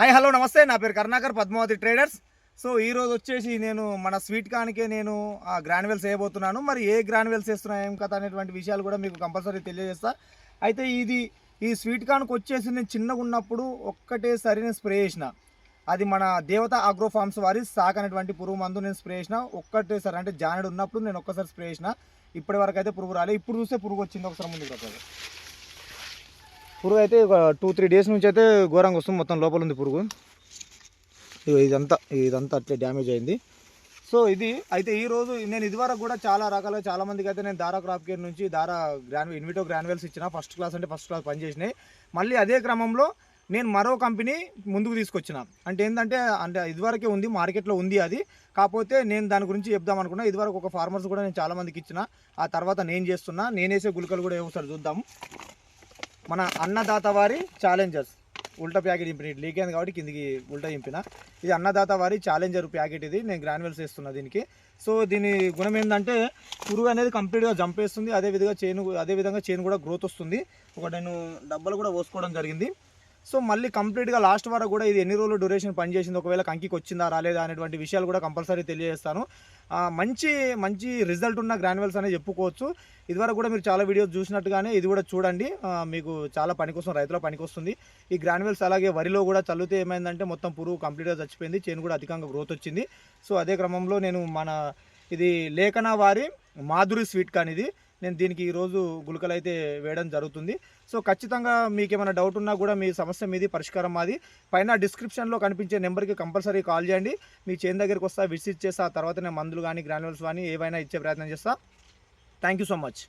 Hi hello నమస్తే. నా పేరు కరుణాకర్ పద్మావతి ట్రేడర్స్ సో ఈ రోజు వచ్చేసి నేను మన స్వీట్ కానికే నేను ఆ వేయబోతున్నాను. మరి ఏ గ్రాన్వెల్స్ వేస్తున్నా ఏం కథ అనేటువంటి విషయాలు కూడా మీకు కంపల్సరీ తెలియజేస్తా. అయితే ఇది ఈ స్వీట్ కాన్కి వచ్చేసి నేను చిన్నగా ఉన్నప్పుడు ఒక్కటేసారి నేను స్ప్రే చేసిన. అది మన దేవత ఆగ్రోఫార్మ్స్ వారి సాక్ అనేటువంటి పురుగు మందు నేను స్ప్రే చేసిన. ఒక్కటేసారి అంటే జానడు ఉన్నప్పుడు నేను ఒక్కసారి స్ప్రే చేసిన. ఇప్పటి వరకు అయితే పురుగు రాలేదు ఇప్పుడు చూస్తే పురుగు వచ్చింది. ఒకసారి ముందుకు రాలేదు పురుగు అయితే ఒక టూ త్రీ డేస్ నుంచి అయితే ఘోరంగా వస్తుంది మొత్తం లోపల ఉంది పురుగు. ఇదంతా ఇదంతా అట్లే డ్యామేజ్ అయింది. సో ఇది అయితే ఈరోజు నేను ఇదివరకు కూడా చాలా రకాల చాలా మందికి అయితే నేను దారా క్రాప్ కేర్ నుంచి దారా గ్రాన్ ఇన్విటో గ్రాన్యువల్స్ ఇచ్చిన ఫస్ట్ క్లాస్ అంటే ఫస్ట్ క్లాస్ పనిచేసినాయి మళ్ళీ అదే క్రమంలో నేను మరో కంపెనీ ముందుకు తీసుకొచ్చిన. అంటే ఏంటంటే అంటే ఇదివరకే ఉంది మార్కెట్లో ఉంది అది. కాకపోతే నేను దాని గురించి చెప్దాం అనుకున్నా. ఇదివరకు ఒక ఫార్మర్స్ కూడా నేను చాలా మందికి ఇచ్చిన. ఆ తర్వాత నేను చేస్తున్నా. నేనేసే గుళికలు కూడా ఏమో చూద్దాము మన అన్నదాత వారి ఛాలెంజర్స్ ఉల్టా ప్యాకెట్ ఇంపిన లీక్ అయింది కాబట్టి కిందికి ఉల్టా ఇంపిన ఇది అన్నదాత వారి ఛాలెంజర్ ప్యాకెట్ ఇది. నేను గ్రాన్యువల్స్ వేస్తున్నా దీనికి. సో దీని గుణం ఏంటంటే పురుగు అనేది కంప్లీట్గా జంపేస్తుంది అదే విధంగా చేను అదే విధంగా చేను కూడా గ్రోత్ వస్తుంది. ఒక నేను డబ్బాలు కూడా పోసుకోవడం జరిగింది. సో మళ్ళీ కంప్లీట్గా లాస్ట్ వరకు కూడా ఇది ఎన్ని రోజులు డ్యూరేషన్ పనిచేసింది? ఒకవేళ కంకికి వచ్చిందా రాలేదా అనేటువంటి విషయాలు కూడా కంపల్సరీ తెలియజేస్తాను. మంచి మంచి రిజల్ట్ ఉన్న గ్రాన్యువల్స్ అనేది చెప్పుకోవచ్చు. ఇదివరకు కూడా మీరు చాలా వీడియోస్ చూసినట్టుగానే ఇది కూడా చూడండి. మీకు చాలా పనికొస్తుంది రైతుల పనికొస్తుంది ఈ గ్రాన్యువల్స్ అలాగే వరిలో కూడా చల్లితే ఏమైందంటే మొత్తం పురుగు కంప్లీట్గా చచ్చిపోయింది చేను కూడా అధికంగా గ్రోత్ వచ్చింది. సో అదే క్రమంలో నేను మన ఇది లేఖన వారి మాధురి స్వీట్ కానిది నేను దీనికి ఈరోజు గుళికలు అయితే వేయడం జరుగుతుంది. సో ఖచ్చితంగా మీకు ఏమైనా డౌట్ ఉన్నా కూడా మీ సమస్య మీది పరిష్కారం మాది. పైన డిస్క్రిప్షన్లో కనిపించే నెంబర్కి కంపల్సరీ కాల్ చేయండి. మీ చేను దగ్గరికి వస్తా విజిట్ చేస్తా ఆ తర్వాత నేను మందులు కానీ గ్రాన్యువల్స్ కానీ ఏవైనా ఇచ్చే ప్రయత్నం చేస్తా. Thank you so much